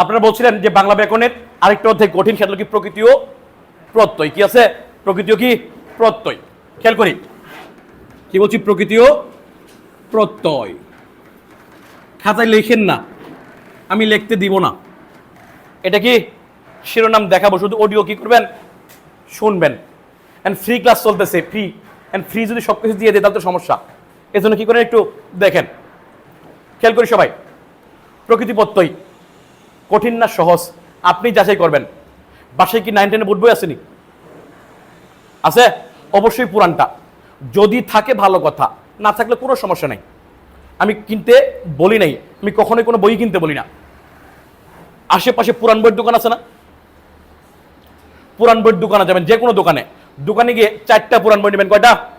আপনারা বলছিলেন যে বাংলা ব্যাকরণের আরেকটা অধ্যায় কঠিন, সেটা কি প্রকৃতিও প্রত্যয়। কি আছে? প্রকৃতিও কি? প্রত্যয়। খেয়াল করি। কি বলছি? প্রকৃতিও প্রত্যয়। খাতায় লেখেন না। আমি লিখতে দিব না। এটা কি? শিরোনাম দেখাবো। শুধু অডিও কি করবেন? শুনবেন। অ্যান্ড ফ্রি ক্লাস চলতেছে ফ্রি অ্যান্ড ফ্রি যদি সব কিছু দিয়ে দেয়, তাহলে তো সমস্যা। এই জন্য কি করেন একটু দেখেন। খেয়াল করি সবাই। প্রকৃতি প্রত্যয়। কঠিন না, সহজ। আপনি যাচাই করবেন। বাসায় কি নাইন টেনে বোর্ড বই আসেনি? আছে? অবশ্যই পুরানটা। যদি থাকে, ভালো কথা। না থাকলে কোনো সমস্যা নেই। আমি কিনতে বলি নাই। আমি কখনোই কোনো বই কিনতে বলি না। আশেপাশে পুরান বইয়ের দোকান আছে না? পুরান বইয়ের দোকানে যাবেন, যে কোনো দোকানে। দোকানে গিয়ে চারটা পুরান বই নেবেন। কয়টা?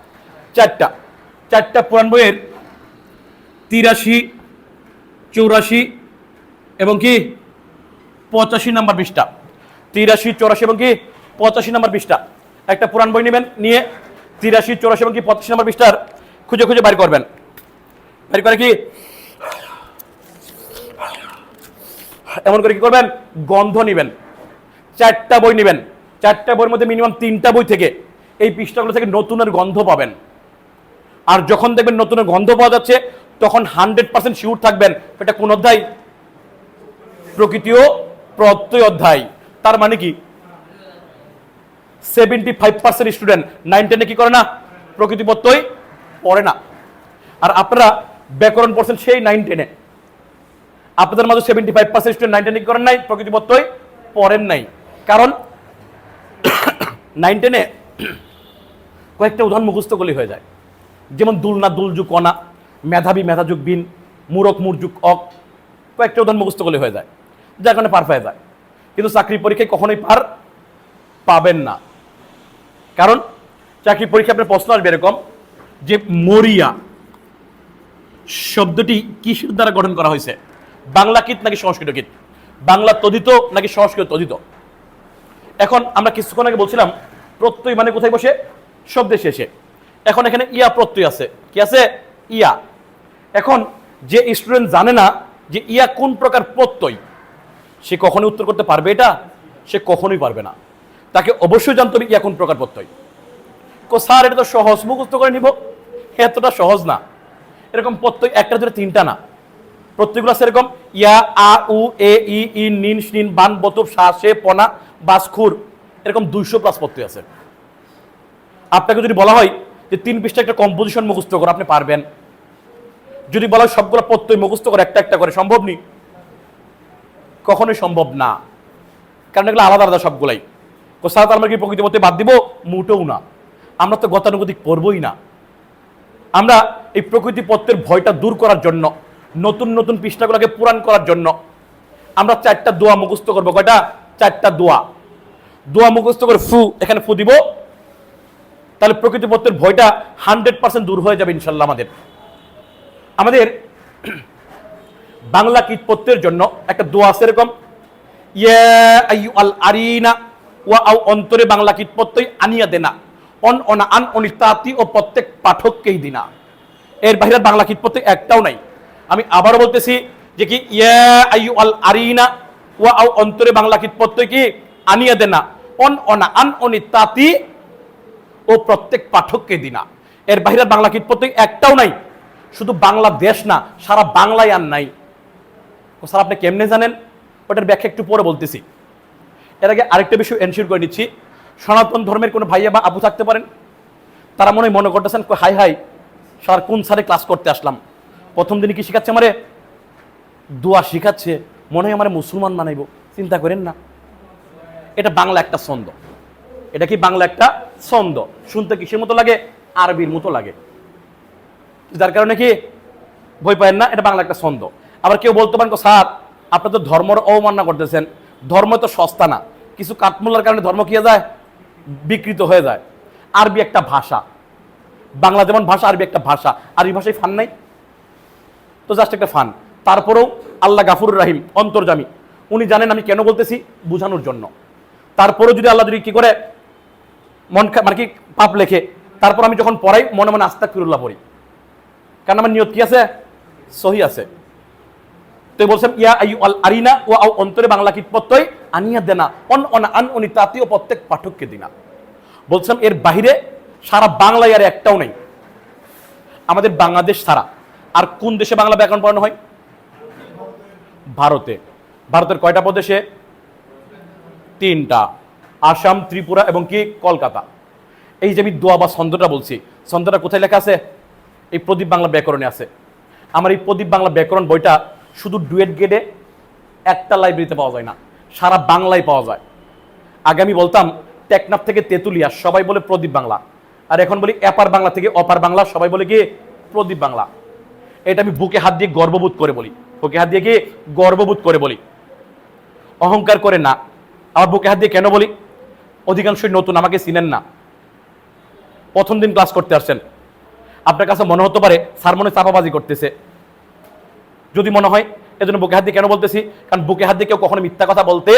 চারটা। চারটা পুরান বইয়ের তিরাশি, চৌরাশি এবং কি? পঁচাশি নাম্বার পৃষ্ঠা তিরাশি, চৌরাশি এবং কি পঁচাশি নাম্বার পৃষ্ঠা একটা পুরান বই নেবেন, নিয়ে তিরাশি, চৌরাশি এবং কি পঁচাশি নাম্বার পৃষ্ঠার খুঁজে খুঁজে বাইর করবেন। বাইর করে কি? এমন করে কি করবেন? গন্ধ নেবেন। চারটা বই নেবেন। চারটা বইয়ের মধ্যে মিনিমাম তিনটা বই থেকে এই পৃষ্ঠাগুলো থেকে নতুনের গন্ধ পাবেন। আর যখন দেখবেন নতুনের গন্ধ পাওয়া যাচ্ছে, তখন হান্ড্রেড পার্সেন্ট শিওর থাকবেন। এটা কোন অধ্যায়? প্রকৃতি ও প্রত্যয় অধ্যায়। তার মানে কি? Seventy five percent student nine টেনে কি করে না? প্রকৃতি প্রত্যয় পড়ে না। আর আপনারা ব্যাকরণ পড়ছেন সেই নাইন টেনে আপনাদের মাঝে seventy five percent student nine টেনে কি করেন নাই? প্রকৃতি প্রত্যয় পড়েন নাই। কারণ নাইন টেনে কয়েকটা উদাহরণ মুখস্থ করলে হয়ে যায়। যেমন দুলনা, দুলযুগ, কণা, মেধাবী, মেধাযুগ, বিন, মূরক, মুরযুগ, অক, কয়েকটা উদাহরণ মুখস্থ করলে হয়ে যায়। যার কারণে পার পেয়ে যায়। কিন্তু চাকরি পরীক্ষায় কখনোই পার পাবেন না। কারণ চাকরি পরীক্ষা আপনার প্রশ্ন আসবে এরকম যে মরিয়া শব্দটি কিসের দ্বারা গঠন করা হয়েছে? বাংলা কীট নাকি সংস্কৃত কীট বাংলা তদিত নাকি সংস্কৃত তদিত এখন আমরা কিছুক্ষণ আগে বলছিলাম, প্রত্যয় মানে কোথায় বসে? শব্দে শেষে। এখন এখানে ইয়া প্রত্যয় আছে। কি আছে? ইয়া। এখন যে স্টুডেন্ট জানে না যে ইয়া কোন প্রকার প্রত্যয় সে কখনোই উত্তর করতে পারবে এটা? সে কখনোই পারবে না। তাকে অবশ্যই জানতে হবে কোন প্রকার প্রত্যয়। কো, স্যার, এটা তো সহজ। মুখস্থ করে নিব। এতটা সহজ না। এরকম প্রত্যয় একটা ধরে তিনটা না। প্রত্যেকগুলো আছে এরকম ইয়া, আ, উ, এ, ই ই নিন নিন বান বতব সে পনা বাসখুর এরকম দুইশো প্লাস প্রত্যয় আছে। আপনাকে যদি বলা হয় যে তিন পৃষ্ঠা একটা কম্পোজিশন মুখস্থ করে, আপনি পারবেন। যদি বলা হয় সবগুলো প্রত্যয় মুখস্থ করে, একটা একটা করে, সম্ভব নেই কখনোই সম্ভব না। কারণ এগুলো আলাদা আলাদা সবগুলাই। কোথাও আমরা কি প্রকৃতি পথে বাদ দিব? মুটেও না। আমরা তো গতানুগতিক পড়বই না। আমরা এই প্রকৃতি পত্রের ভয়টা দূর করার জন্য, নতুন নতুন পৃষ্ঠাগুলোকে পুরাণ করার জন্য, আমরা চারটা দোয়া মুখস্থ করব। কয়টা? চারটা দোয়া। দোয়া মুখস্থ করে ফু, এখানে ফু দিব। তাহলে প্রকৃতি পত্রের ভয়টা হান্ড্রেড পার্সেন্ট দূর হয়ে যাবে ইনশাল্লাহ আমাদের। আমাদের বাংলা কীটপত্রের জন্য একটা দোয়া আছে এরকম। ইয়া আইয়ু আল আরিনা ওয়া আও অন্তরে বাংলা কীটপত্রই আনিয়া দেনা। অন অনা আন অনিতাতি ও প্রত্যেক পাঠককেই দিনা। এর বাইরে বাংলা কীটপত্র একটাও নাই। আমি আবারও বলতেছি যে কি, ইয়া আইয়ু আল আরিনা ওয়া আও অন্তরে বাংলা কীটপত্রই কি আনিয়া দেনা। অন অনা আন অনিতাতি ও প্রত্যেক পাঠককে দিনা। এর বাইরে বাংলা কীটপত্র একটাও নাই। শুধু বাংলাদেশ না, সারা বাংলায় আর নাই। স্যার, আপনি কেমনে জানেন? ওটার ব্যাখ্যা একটু পরে বলতেছি। এর আগে আরেকটা বিষয় এনশিওর করে নিচ্ছি। সনাতন ধর্মের কোনো ভাইয়া বা আপু থাকতে পারেন? তারা মনে মনে করতেছেন হাই হাই, স্যার, কোন স্যারে ক্লাস করতে আসলাম? প্রথম দিনে কি শিখাচ্ছে আমারে? দোয়া শিখাচ্ছে। মনে হয় আমার মুসলমান বানাইব। চিন্তা করেন না। এটা বাংলা একটা ছন্দ। এটা কি বাংলা একটা ছন্দ? শুনতে কিসের মতো লাগে? আরবির মতো লাগে। যার কারণে কি? ভয় পায়েন না, এটা বাংলা একটা ছন্দ। আবার কেউ বলতে পারেন "গো স্যার, আপনি তো ধর্মর অবমাননা করতেছেন। ধর্ম তো সস্তা না। কিছু কাঠমূল্যার কারণে ধর্ম কি যায়? বিকৃত হয়ে যায়। আরবি একটা ভাষা। বাংলা যেমন ভাষা, আরবি একটা ভাষা। আরবি ভাষায় ফান নাই? তো জাস্ট একটা ফান। তারপরেও আল্লাহ গাফুর রাহিম, অন্তর্জামী। উনি জানেন আমি কেন বলতেছি? বোঝানোর জন্য। তারপরেও যদি আল্লাহ যদি কি করে, মন মানে কি, পাপ লেখে, তারপর আমি যখন পড়াই, মনে মনে আস্তাক ফিরুল্লাহ পড়ি। কারণ আমার নিয়ত কি আছে? সহি আছে। তো বলছেন ইয়া আইয়ু আল আরিনা ও আও অন্তরে বাংলা কীট প্রত্যয়? আনিয়া দেনা অন অন আন অনি তাতীয় প্রত্যেক পাঠককে দিনা। বলছেন এর বাইরে সারা বাংলায় আর একটাও নেই। আমাদের বাংলাদেশ ছাড়া আর কোন দেশে বাংলা ব্যাকরণ পড়ানো হয়? ভারতে। ভারতের কয়টা প্রদেশে? তিনটা। আসাম, ত্রিপুরা এবং কি? কলকাতা। এই যে আমি দোয়া বা ছন্দটা বলছি, ছন্দটা কোথায় লেখা আছে? এই প্রদীপ বাংলা ব্যাকরণে আছে। আমার এই প্রদীপ বাংলা ব্যাকরণ বইটা শুধু ডুয়েট গেটে একটা লাইব্রেরিতে পাওয়া যায় না, সারা বাংলায় পাওয়া যায়। আগে আমি বলতাম, টেকনাফ থেকে তেতুলিয়া, সবাই বলে প্রদীপ বাংলা। আর এখন বলি এপার বাংলা থেকে অপার বাংলা, সবাই বলে কি প্রদীপ বাংলা। এটা আমি বুকে হাত দিয়ে গর্ববোধ করে বলি, বুকে হাত দিয়ে কি গর্ববোধ করে বলি। অহংকার করে না আমার বুকে হাত দিয়ে কেন বলি? অধিকাংশই নতুন, আমাকে চিনেন না। প্রথম দিন ক্লাস করতে আসছেন। আপনার কাছে মনে হতে পারে, স্যার মনে চাপাবাজি করতেছে। যদি মনে হয়, এজন্য বুকে হাত দিয়ে কেন বলতেছি? কারণ বুকে হাত দিয়ে কেউ কখনো মিথ্যা কথা বলতে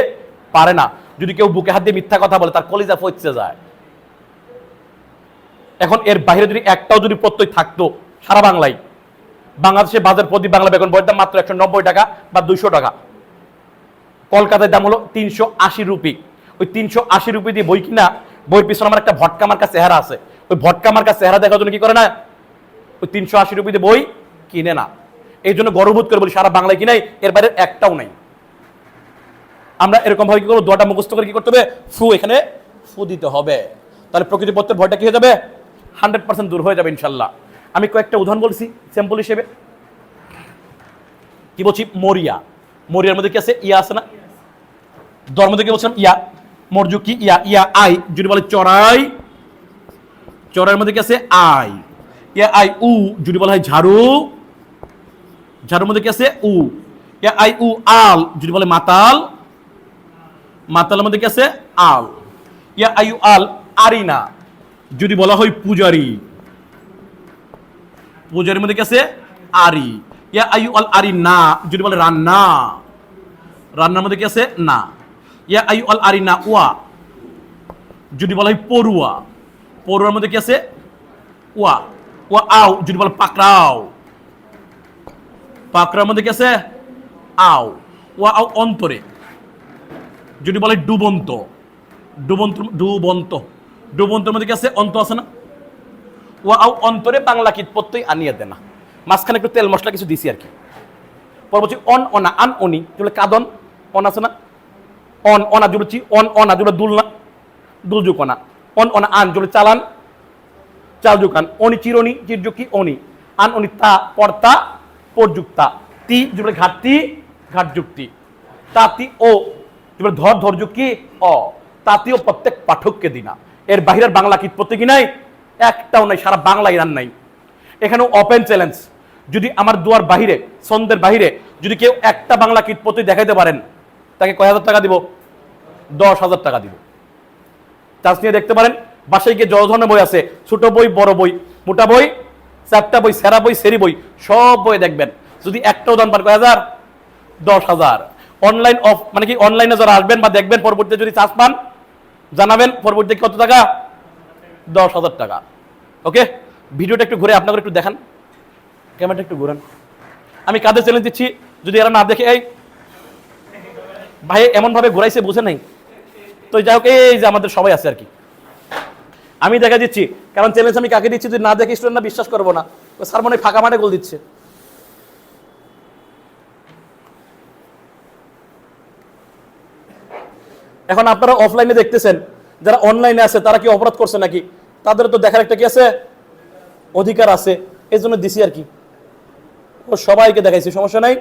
পারে না। যদি কেউ বুকে হাত দিয়ে মিথ্যা কথা বলে, তার কলিজা ফচছে যায়। এখন এর বাইরে যদি একটাও যদি প্রত্যয় থাকতো, সারা বাংলায়, বাংলাদেশে বাজার প্রতি বাংলা বেতন বইয়ের দাম মাত্র একশো নব্বই টাকা বা দুইশো টাকা। কলকাতার দাম হলো তিনশো আশি রুপি। ওই তিনশো আশি রুপি দিয়ে বই কিনা, বইয়ের পিছনে আমার একটা ভটকা মার্কা চেহারা আছে। ওই ভটকা মার্কা চেহারা দেখার জন্য কি করে না? ওই তিনশো আশি রুপি দিয়ে বই কিনে না। এই জন্য গর্ববোধ করে বলি, সারা বাংলায় কিনাই এর বাইরে একটাও নাই। আমরা এরকম ভাবে কি করব? দোয়াটা মুখস্থ করে কি করতে হবে? ফু এখানে, ফু দিতে হবে। তাহলে প্রকৃতিপত্রের ভয়টা কি হয়ে যাবে? হান্ড্রেড পার্সেন্ট দূর হয়ে যাবে ইনশাল্লাহ। আমি কয়েকটা উদাহরণ বলছি স্যাম্পল হিসেবে। কি বলছি? মরিয়া। মরিয়ার মধ্যে কি আছে? ইয়া আছে না? দর মধ্যে কি বলছিলাম? ইয়া। মরজু কি? ইয়া। ইয়া, আই। যদি বলে চড়াই, চড়াইয়ের মধ্যে কি আছে? আই। ইয়া, আই, উ। যদি বলা হয় ঝাড়ু ঝাড়ুর মধ্যে কি আছে? উ। আই, উ, আল। যদি বলে মাতাল, মাতালের মধ্যে কি আছে? আল। ইয়া আই, উ, আল, আরিনা। যদি বলা হয় পূজারি। পূজারির মধ্যে কি আছে? আরি। ইয়া আই, উ, আল আরি না যদি বলে রান্না। রান্নার মধ্যে কি আছে? না। ইয়া আই, উ, আল আরি না ওয়া যদি বলা হয় পড়ুয়া। পড়ুয়ার মধ্যে কি আছে? ওয়া ওয়া আও। যদি বলে পাকড়াও। পাকড়ার মধ্যে কি আছে? আও। ওয়া আও অন্তরে। যদি বলে ডুবন্ত ডুবন্ত ডুবন্ত। ডুবন্তর মধ্যে কি আছে? অন্ত আছে না? ওয়া আও অন্তরে বাংলা কীট প্রত্যয় আনিয়ে দেনা। মাঝখানে একটু তেল মশলা কিছু দিছি আর কি পরবর্তী অন, অনা, আন, অনি। যেগুলো কাদন, অন আছে না? অন, অনা জুড়েছি অন, অনা জুড়ে দুল না? দুল জুকনা অন। অনা আন জুড়ে চালান, চাল জুকান অনি, চিরনি চিরজুকি অনি? আন, অনি, তা পর্তা পরযুক্তা, তি জুড়ে ঘাটতি ঘাট যুক্তি তাতি ও জুড়ে ধর ধর যুক্তি অ তাতিও প্রত্যেক পাঠককে দিনা। এর বাহিরের বাংলা কীট প্রত্যেকই নাই? একটাও নাই, সারা বাংলা ইরান নাই। এখানেও ওপেন চ্যালেঞ্জ যদি আমার দুয়ার বাহিরে সন্ধ্যের বাহিরে, যদি কেউ একটা বাংলা কীট প্রত্যয় দেখাইতে পারেন, তাকে কয় হাজার টাকা দিব? দশ হাজার টাকা দিব। চাষ নিয়ে দেখতে পারেন, বাসায় গিয়ে জল ধরনের বই আছে, ছোট বই, বড় বই, মোটা বই চারটা বই, সেরা বই, সেরি বই, সব বই দেখবেন। যদি একটাও দান পান কয় হাজার? দশ হাজার। অনলাইন অফ মানে কি অনলাইনে যারা আসবেন বা দেখবেন পরবর্তীতে যদি চাষ পান, জানাবেন পরবর্তীতে কত টাকা? দশ হাজার টাকা। ওকে? ভিডিওটা একটু ঘুরে আপনাদের একটু দেখান। ক্যামেরাটা একটু ঘুরান। আমি কাদের চ্যালেঞ্জ দিচ্ছি, যদি এরা না দেখে, এই ভাই এমনভাবে ঘুরাইছে, বুঝে নাই। তো যাই হোক, এই যে আমাদের সবাই আছে আর কি। আমি দেখা দিচ্ছি। কারণ চ্যালেঞ্জ আমি কাকে দিচ্ছি যদি না দেখে স্টুডেন্ট না বিশ্বাস করব না। স্যার মনে ফাঁকা মাঠে গোল দিচ্ছে। এখন আপনারা অফলাইনে দেখতেছেন, যারা অনলাইনে আছে, তারা কি অপরাধ করছে নাকি? তাদের তো দেখার একটা কি আছে? অধিকার আছে। এই জন্য দিছি আর কি। ও সবাইকে দেখাইছি, সমস্যা নাই।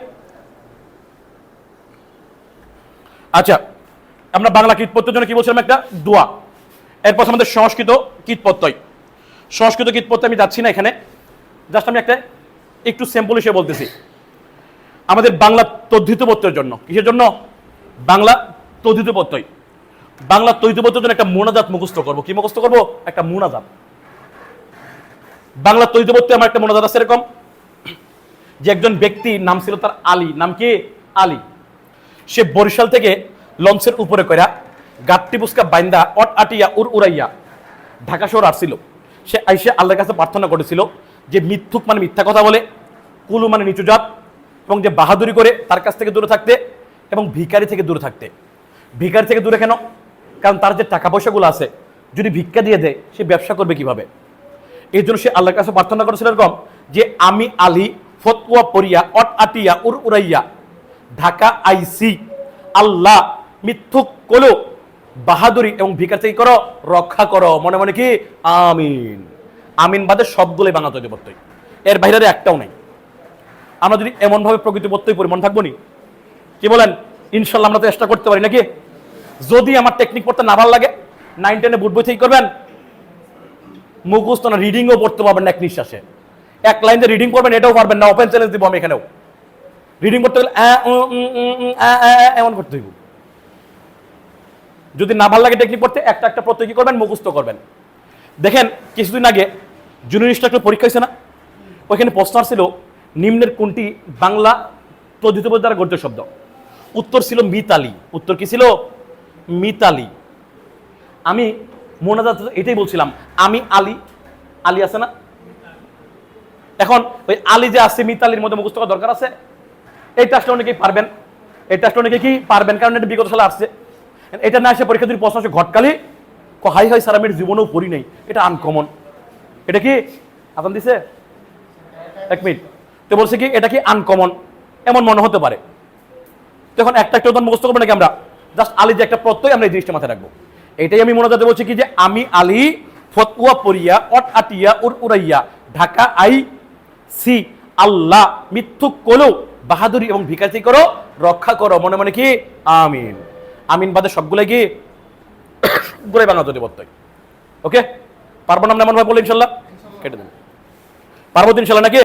আচ্ছা আমরা বাংলা কীটপত্রের জন্য কি বলছিলাম একটা? দোয়া। এরপর আমাদের সংস্কৃত কীটপত্তই সংস্কৃত কীটপত্র আমি যাচ্ছি না এখানে। জাস্ট আমি একটা, একটু স্যাম্পল হিসেবে বলতেছি। আমাদের বাংলা তদ্ধিতপত্রের জন্য। কিসের জন্য? বাংলা তদ্ধিতপত্রই। বাংলা তৈতপত্রের জন্য একটা মোনাজাত মুখস্থ করব। কি মুখস্থ করব? একটা মোনাজাত। বাংলা তৈতপত্রে আমার একটা মোনাজাত আছে এরকম। যে একজন ব্যক্তি, নাম ছিল তার আলী। নাম কি? আলী। সে বরিশাল থেকে লঞ্চের উপরে কইরা গাট্টি পুস্কা বাইন্দা অট আটিয়া উর উড়াইয়া ঢাকা শহর আসছিল। সে আইসে আল্লাহর কাছে প্রার্থনা করেছিল যে মিথ্যুক মানে মিথ্যা কথা বলে, কুলু মানে নিচু জাত, এবং যে বাহাদুরি করে তার কাছ থেকে দূরে থাকতে এবং ভিখারি থেকে দূরে থাকতে। ভিখারি থেকে দূরে কেন? কারণ তার যে টাকা পয়সাগুলো আছে, যদি ভিক্ষা দিয়ে দেয়, সে ব্যবসা করবে কীভাবে? এই জন্য সে আল্লাহর কাছে প্রার্থনা করেছিল এরকম যে আমি আলী ফতুয়া পরিয়া অট আটিয়া, উর উড়াইয়া ঢাকা আইসি, আল্লাহ মিথ্যুক কলো বাহাদুরি এবং ভিকার থেকে করো, রক্ষা করো। মনে মনে কি? আমিন। আমিন বাদে সবগুলোই বাংলা তৈরি পড়তই এর বাইরে একটাও নাই। আমরা যদি এমনভাবে প্রকৃতি পড়ি মনে থাকব নি, কি বলেন? ইনশাল্লাহ আমরা তো চেষ্টা করতে পারি, নাকি? যদি আমার টেকনিক পড়তে না ভালো লাগে নাইন টেনে বুট বই থেকে করবেন, মুখস্থ না রিডিংও পড়তে পারবেন এক নিঃশ্বাসে। এক লাইন দিয়ে রিডিং করবেন, এটাও পারবেন না। ওপেন চ্যালেঞ্জ দিব আমি এখানেও। রিডিং করতে গেলে এমন করতে হইব। যদি না ভালো লাগে টেকনিক পড়তে, একটা একটা প্রত্যয় কি করবেন, মুখস্থ করবেন। দেখেন, কিছুদিন আগে জুনিয়র ইনস্ট্রাক্টর পরীক্ষা হয়েছে না? ওইখানে প্রশ্ন ছিল, নিম্নের কোনটি বাংলা তদ্ধিত দ্বারা গঠিত শব্দ? উত্তর ছিল মিতালি। উত্তর কি ছিল? মিতালি। আমি মোনাজাত এটাই বলছিলাম, আমি আলী। আলী আছে না? এখন ওই আলী যে আছে, মিতালির মধ্যে মুখস্থ করার দরকার আছে? এই টাস্টটা অনেকেই পারবেন। এই টাস্টটা অনেকে কি পারবেন? কারণ এটা বিগত সালে আসছে। এটা না এসে পরীক্ষা যদি প্রশ্ন আসে, ঘটকালি? হাই হাই, স্যার, আমি জীবনেও পড়ি নাই। এটা আনকমন এটা কি? আপনার দিছে? এক মিনিট। তো বলছে কি, এটা কি আনকমন এমন মনে হতে পারে। তখন একটা একটা উদাহরণ মুখস্থ করব নাকি আমরা? জাস্ট আলী যে একটা প্রত্যয়, আমরা এই জিনিসটা মাথায় রাখব। এটাই আমি মনে যাতে বলছি কি যে, আমি আলী ফতুয়া পরিয়া অট আটিয়া, উর উড়াইয়া, ঢাকা আই সি, আল্লাহ, মৃত্যু কলো বাহাদুরি এবং ভিকাতি করো, রক্ষা করো, মনে মনে কি? আমিন। আমিন বাদে সবগুলো গিয়ে সবগুলোই বাংলা প্রত্যয় ওকে? পারব না আমরা এমন ভাবে বলে ইনশাল্লাহ? কেটে দেন পারব তো ইনশাল্লাহ নাকি?